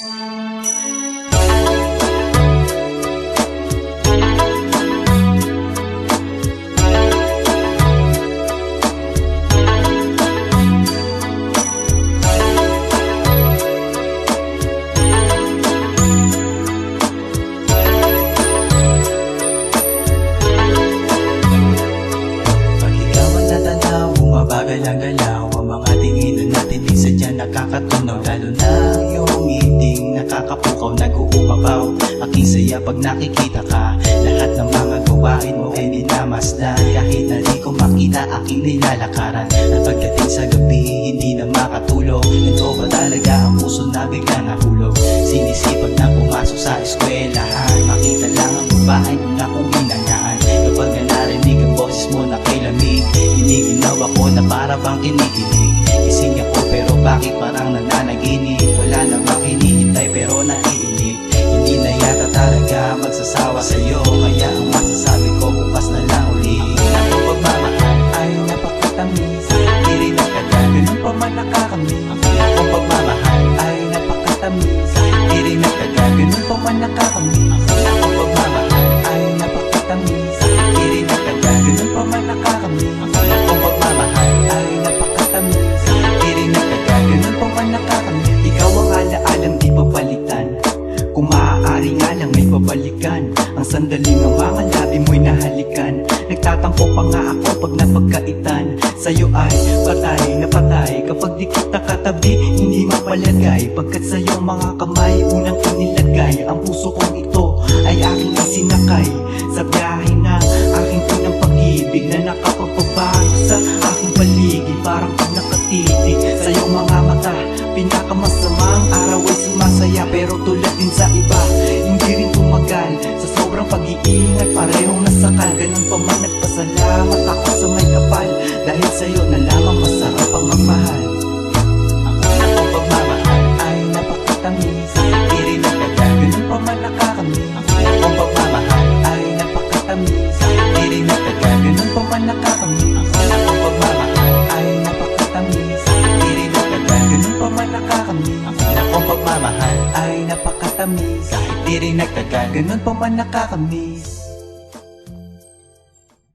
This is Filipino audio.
Pag ikaw ang natanaw, bumabagal ang galaw Ang mga tinginan Lalo na iyong ngiting nakakapukaw Nag-uupapaw Aking saya pag nakikita ka. Lahat ng mga gawain mo ay minamasdan Kahit na di ko makita aking nilalakaran. At pagdating sa gabi hindi na makatulog. Ito ba talaga ang puso na biglang nahulog? Sinisipag na pumasok sa eskwelahan. Makita lang ang babae na kung hinangaan. Kapag na narinig ang boses mo na kay lamig Hiniginaw ako na para bang kinikilig. Gising ako bakit parang nananaginip? Wala namang hinihintay pero naiinip Hindi na yata talaga magsasawa sa'yo. Kaya ang masasabi ko bukas na lang uli. Ang pagmamahal ay napakatamis. Di rin nagtagal, ganun pa man nakakamiss. Ang pagmamahal ay napakatamis. Di rin nagtagal, ganun pa man nakakamiss babalikan Ang sandaling ang mga labi mo'y nahalikan. Nagtatampo pa nga ako pag napagkaitan. Sa'yo ay patay na patay. Kapag di kita katabi, hindi mapalagay. Pagkat sa'yo mga kamay, unang inilagay. Ang puso kong ito ay aking isinakay Sa biyahe sobrang pag-iingat, parehong nasakal Ganun pa man nagpasalamat ako sa may kapal. Dahil sa'yo na lamang masarap ang magmahal Ang kong pagmamahal ay napakatamis. Di rin nagtagal, ganun pa man Ang pagmamahal ay napakatamis. Di rin nagtagal, ganun pa man nakakamiss napakatamis Kahit di rin nagtagal, ganun pa man nakakamiss